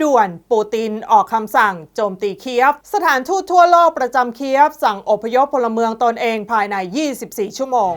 ด่วนปูตินออกคำสั่งโจมตีเคียฟ สถานทูตทั่วโลกประจำเคียฟ สั่งอพยพพลเมืองตนเองภายใน 24 ชั่วโมง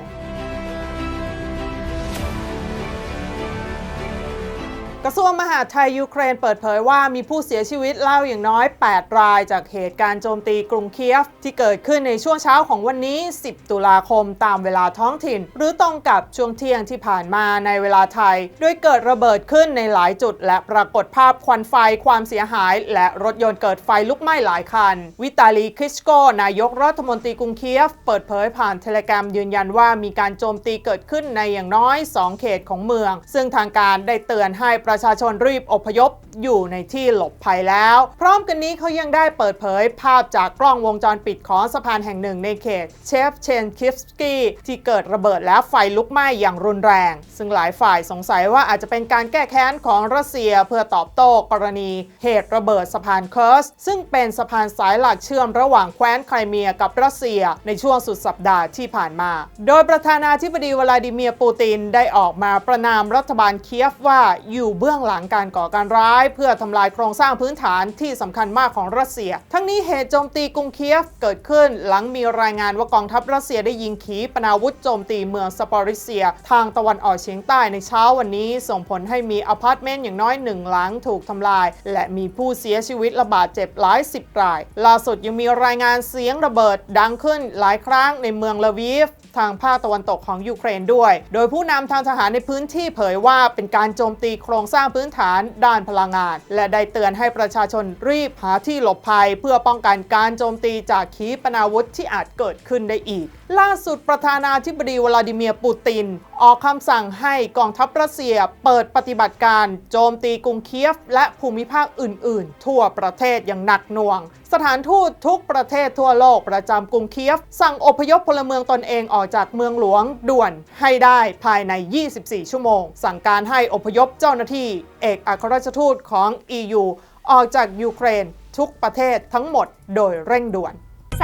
กระทรวงมหาดไทยยูเครนเปิดเผยว่ามีผู้เสียชีวิตเล่าอย่างน้อย 8 รายจากเหตุการณ์โจมตีกรุงเคียฟ ที่เกิดขึ้นในช่วงเช้าของวันนี้ 10 ตุลาคมตามเวลาท้องถิ่น หรือตรงกับช่วงเที่ยงที่ผ่านมาในเวลาไทย โดยเกิดระเบิดขึ้นในหลายจุด และปรากฏภาพควันไฟความเสียหาย และรถยนต์เกิดไฟลุกไหม้หลายคัน วิตาลีคริชโก นายกรัฐมนตรีกรุงเคียฟ เปิดเผยผ่านเทเลกรมยืนยันว่ามีการโจมตีเกิดขึ้นในอย่างน้อย 2 เขตของเมือง ซึ่งทางการได้เตือนให้ประชาชนรีบอพยพ อยู่ในที่หลบภัยแล้ว พร้อมกันนี้เขายังได้เปิดเผยภาพจากกล้องวงจรปิดของสะพานแห่งหนึ่งในเขตเชฟเชนคิฟสกี้ที่เกิดระเบิดและไฟลุกไหม้อย่างรุนแรง ซึ่งหลายฝ่ายสงสัยว่าอาจจะเป็นการแก้แค้นของรัสเซียเพื่อตอบโต้กรณีเหตุระเบิดสะพานเคิร์สซึ่งเป็นสะพานสายหลักเชื่อมระหว่างแคว้นไครเมียกับรัสเซียในช่วงสุดสัปดาห์ที่ผ่านมา โดยประธานาธิบดีวลาดิเมียร์ปูตินได้ออกมาประนามรัฐบาลเคียฟว่าอยู่เบื้องหลังการก่อการร้ายเพื่อทำลายโครงสร้างพื้นฐานที่สำคัญมากของรัสเซีย ทั้งนี้เหตุโจมตีกรุงเคียฟเกิดขึ้น หลังมีรายงานว่ากองทัพรัสเซียได้ยิงขีปนาวุธโจมตีเมืองสปอริเซีย ทางตะวันออกเฉียงใต้ในเช้าวันนี้ ส่งผลให้มีอพาร์ตเมนต์อย่างน้อยหนึ่งหลังถูกทำลาย และมีผู้เสียชีวิตระบาดเจ็บหลายสิบราย ล่าสุดยังมีรายงานเสียงระเบิดดังขึ้นหลายครั้งในเมืองลาวีฟทางภาคตะวันตกของยูเครนด้วย โดยผู้นำทางทหารในพื้นที่เผยว่าเป็นการโจมตีโครงสร้างพื้นฐานด้านพลังงานและได้เตือนให้ประชาชนรีบหาที่หลบภัย เพื่อป้องกันการโจมตีจากขีปนาวุธที่อาจเกิดขึ้นได้อีก ล่าสุดประธานาธิบดีวลาดิเมียร์ปูตินออกคำสั่งให้กองทัพรัสเซียเปิดปฏิบัติการโจมตีกรุงเคียฟ และภูมิภาคอื่น ๆ ทั่วประเทศอย่างหนักหน่วง สถานทูตทุกประเทศทั่วโลกประจำกรุงเคียฟ สั่งอพยพพลเมืองตนเองออกจากเมืองหลวงด่วนให้ได้ภายใน 24 ชั่วโมง สั่งการให้อพยพเจ้าหน้าที่ เอกอัครราชทูตของ EU ออกจากยูเครน ทุกประเทศทั้งหมดโดยเร่งด่วน